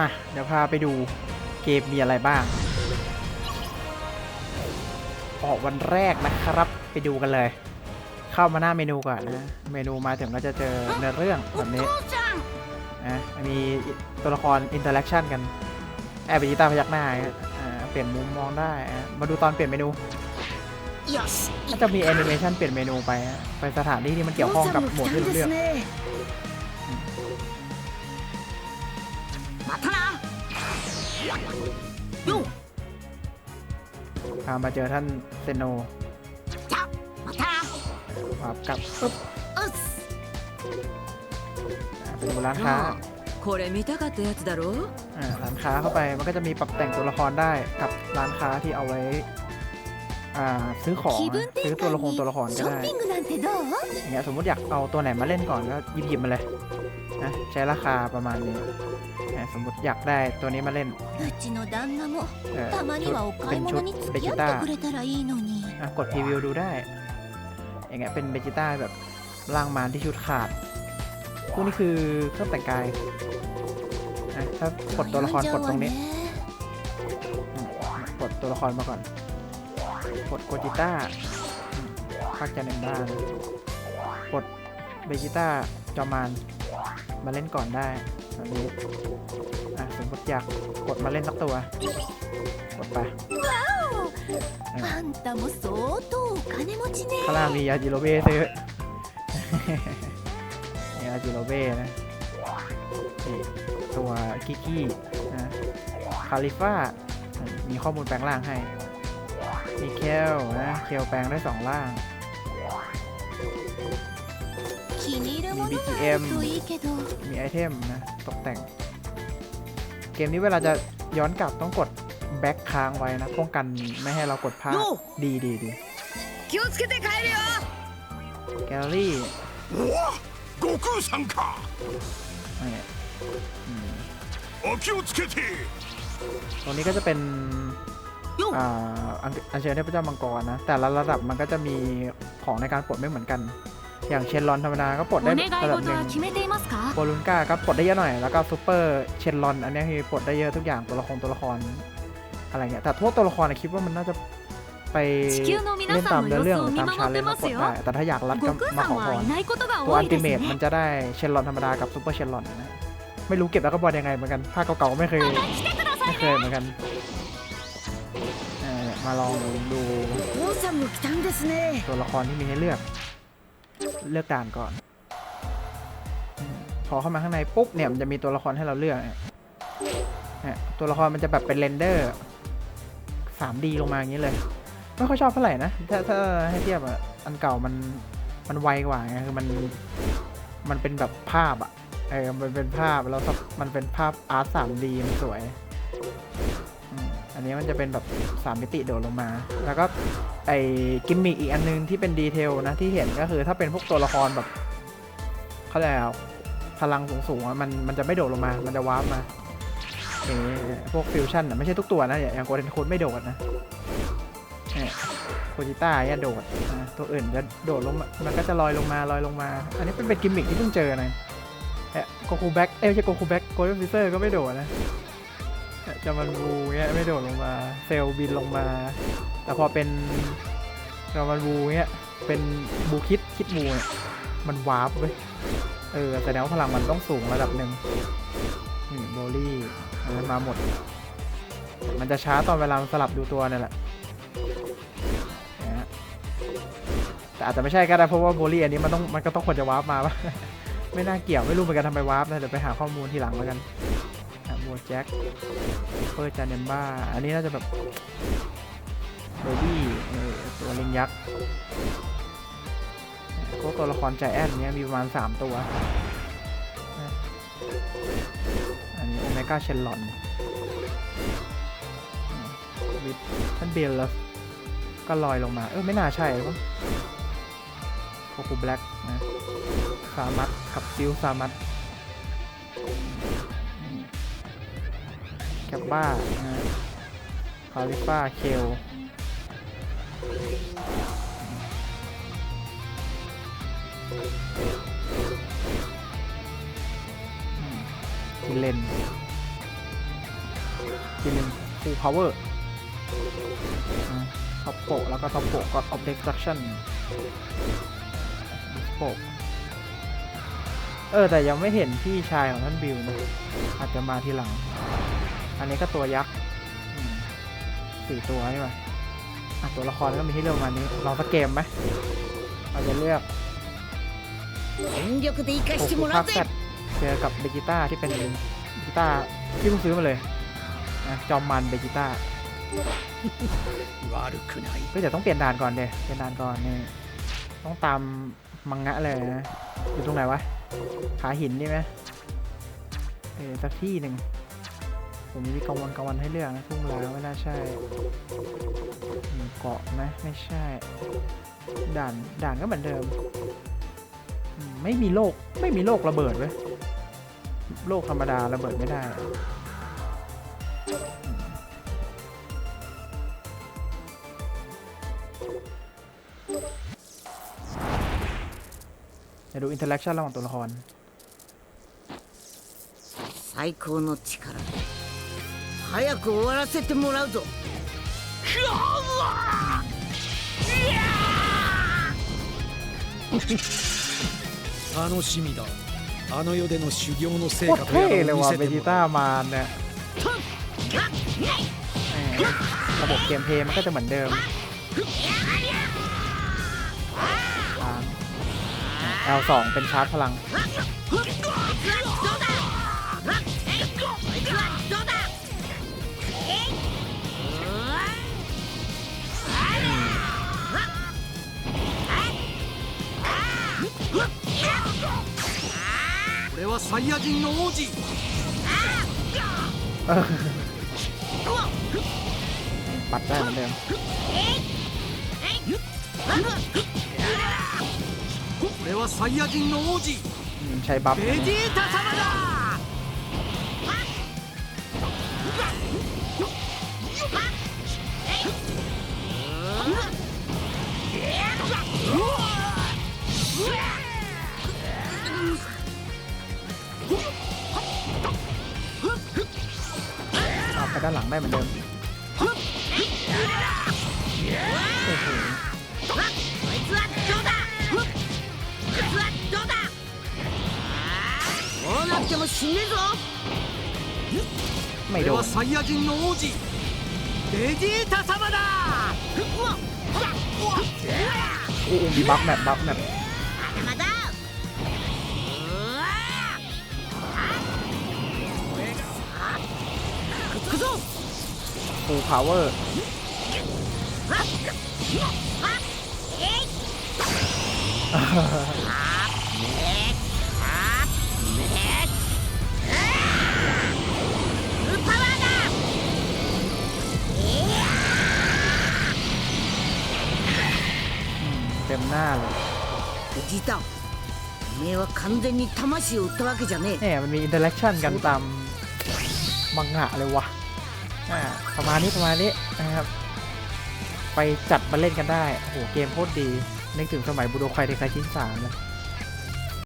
มา เดี๋ยวพาไปดูเกมมีอะไรบ้าง ออกวันแรกนะครับ ไปดูกันเลย เข้ามาหน้าเมนูก่อนนะ เมนูมาถึงก็จะเจอเนื้อเรื่องแบบนี้นะมีตัวละครอินเตอร์แอคชั่นกัน แอบไปยีตาพยักหน้าเปลี่ยนมุมมองได้ มาดูตอนเปลี่ยนเมนูก็จะมีแอนิเมชันเปลี่ยนเมนูไป ไปสถานที่ที่มันเกี่ยวข้องกับหมวดเรื่อก พามาเจอท่านเซโน じゃまたな พากับปึ๊บ うっす อ่ะไปดูร้านค้า これ見たかったやつだろ อ่าร้านค้าเข้าไปมันก็จะมีปรับแต่งตัวละครได้กับร้านค้าที่เอาไว้อ่าซื้อของ 気 นะ 分 ซื้อ 転 ตัวละคร 換 ตัวละคร に ก็ ショ ได้ ้ เนี่ยสมมติอยากเอาตัวไหนมาเล่นก่อนก็ยิบหยิบมาเลยนะใช้ราคาประมาณนี้นะสมมติอยากได้ตัวนี้มาเล่นเป็นชุดเบจิต้ากดพรีวิวดูได้ อย่างเงี้ยเป็นเบจิต้าแบบร่างมารที่ชุดขาด พวกนี้คือเครื่องแต่งกายนะถ้ากดตัวละครกดตรงนี้กดตัวละครมาก่อน กดโกจิต้า พักจากหนึ่งบ้านกดเบจิต้าจอมานมาเล่นก่อนได้ตอนนี้อะผมกดอยากกดมาเล่นสักตัว กดไปข้าล่ามียาจิโรเบ้ซื้อยาจิโรเบ้นะตัวกิกี้นะคาลิฟ่ามีข้อมูลแปลงร่างให้ มีเคลนะ เคลแปลงได้สองร่าง 気に入るものがあるといいけど มีไอเทมนะ ตกแต่ง เกมนี้เวลาจะย้อนกลับต้องกดแบ็คค้างไว้นะ ป้องกันไม่ให้เรากดพลาด ดีดีดี 気をつけて帰るよ แกลลี่ おわ悟空さんか นี่อืม お気をつけて ตรงนี้ก็จะเป็น よ อ่าอัญอัญเชิญเทพเจ้ามังกรนะ แต่ละระดับมันก็จะมีของในการปลดไม่เหมือนกัน อย่างเชนลอนธรรมดาก็ปลดได้ระดับหนึ่งโบลุนก้าก็ปลดได้เยอะหน่อย แล้วก็ซูเปอร์เชนลอนอันนี้คือปลดได้เยอะทุกอย่างตัวละครตัวละครอะไรเงี้ย แต่ทั่วตัวละครคิดว่ามันน่าจะไปเล่นตามเรื่องหรืตามชาเลนจ์มากดได้ แต่ถ้าอยากรัดก็มาขอพรตัวอัลติเมทมันจะได้เชนลอนธรรมดากับซูเปอร์เชนลอนนะ ไม่รู้เก็บแล้วก็บอลยังไงเหมือนกัน ภาคเก่าๆไม่เคยไม่เคยเหมือนกันมาลองดูตัวละครที่มีให้เลือก เลือกด่านก่อน พอเข้ามาข้างในปุ๊บเนี่ยมันจะมีตัวละครให้เราเลือกเนี่ยตัวละครมันจะแบบเป็นเรนเดอร์ 3D ลงมาอย่างนี้เลย ไม่ค่อยชอบเท่าไหร่นะ ถ้าถ้าให้เทียบอะอันเก่ามันมันไวกว่าไงคือมันมันเป็นแบบภาพอะเออมันเป็นภาพแล้วมันเป็นภาพอาร์ต 3D มันสวย อันนี้มันจะเป็นแบบสามมิติโดดลงมา แล้วก็ไอ้กิมมิกอีกอันนึงที่เป็นดีเทลนะที่เห็นก็คือถ้าเป็นพวกตัวละครแบบเขาเรียกอะไรอะพลังสูงๆมันมันจะไม่โดดลงมา มันจะวาร์ปมาเอพวกฟิวชั่นอะไม่ใช่ทุกตัวนะ อย่างโกลเด้นโคดไม่โดดนะโคจิต้าเนี่ยโดดอะตัวอื่นจะโดดลงมันก็จะลอยลงมาลอยลงมา อันนี้เป็นเป็นกิมมิคที่เพิ่งเจอนะเนี่ยโกคูแบ็กเอ้ยไม่ใช่โกคูแบ็กโกลเด้นฟิเซอร์ก็ไม่โดดนะ จะมันบูเนี่ยไม่โดดลงมา เซลบินลงมา แต่พอเป็นจามันบูเนี่ยเป็นบูคิดคิดบูเนี่ยมันวาร์ปเว้ยเออแสดงว่าพลังมันต้องสูงระดับหนึ่งนี่โบลี่อันมาหมด มันจะช้าตอนเวลาสลับดูตัวนี่แหละแต่อาจจะไม่ใช่ก็ได้เพราะว่าโบลี่อันนี้มันต้องมันก็ต้องควรจะวาร์ปมาปะไม่น่าเกี่ยวไม่รู้เหมือนกันทำไมวาร์ปนะเดี๋ยวไปหาข้อมูลทีหลังแล้วกัน แจ็คเปอร์จานเนมบ้า อันนี้น่าจะแบบเบบี้ตัวลิงยักษ์พวกตัวละครใจแอนเนี้ยมีประมาณ 3 ตัว อันนี้โอเมก้าเชนลอนวิทท่านเบลล้วก็ลอยลงมา เออ ไม่น่าใช่ปล่าโคคูแบล็กนะซามัตขับซิลซามัต แคปบ้านะคาลิฟ้าเคลกิเลนทีนึงฟูลพาวเวอร์ท็อปโปแล้วก็ท็อปโปก็ออบเดสตรักชั่นโปเออ แต่ยังไม่เห็นพี่ชายของท่านบิวนะอาจจะมาทีหลัง อันนี้ก็ตัวยักษ์สี่ตัวใช่ไหมตัวละครก็มีที่เรื่องมานี้ลองสักเกมไหมเราจะเลือกโอ้ภาคแซดเจอกับเบจิต้าที่เป็นเบจิต้าที่เพิ่งซื้อมาเลยนะจอมมันเบจิต้าก็จะต้องเปลี่ยนด่านก่อนเดยเปลี่ยนด่านก่อนนี่ต้องตามมังงะเลยนะอยู่ตรงไหนวะขาหินนี่ไหมเออสักที่หนึ่ง ผมมีกลางวันกลางวันให้เลือกนะทุ่งลาวไม่น่าใช่หมู่เกาะไหมไม่ใช่ ด่านด่านก็เหมือนเดิมอืมไม่มีโลกไม่มีโลกระเบิดเว้ยโลกธรรมดาระเบิดไม่ได้ เดี๋ยวดูอินเทอร์แอคชั่นระหว่างตัวละคร 最高の力で 早く終わらせてもらうぞ楽しみだあの世での修行の成 โค 果 ตร と เท่ や เล ら ย を見 ว่ะ せ เบ て จิ も ต้า らう มานเนี่ยแหม่ระบบเกมเพลย์มันก็จะเหมือนเดิมทาง L2 เป็นชาร์จพลัง はサイヤ人の王子 เออปัดได้เหมือนเดิม 俺はサイヤ人の王子 อืมใช้บัฟ ベジータ様だ เอ ด้านหลังได้เหมือนเดิมโอ้โหไม่โดนนจิเดจิตาซามาดาโอ้โหมีบัฟแบบบัฟแบบ ฟูลพาวเวอร์ パワーだ เต็มหน้าเลย ベジータおめえは完全に魂を売ったわけじゃねえ เนี่ยมันมีอินเตอร์แอคชั่นกันตามมังงะเลยวะ อ่าประมาณนี้ประมาณนี้นะครับ ไปจัดมาเล่นกันได้โอ้โหเกมโคตรดีนึกถึงสมัยบูโดไคเดคาชินสามเลย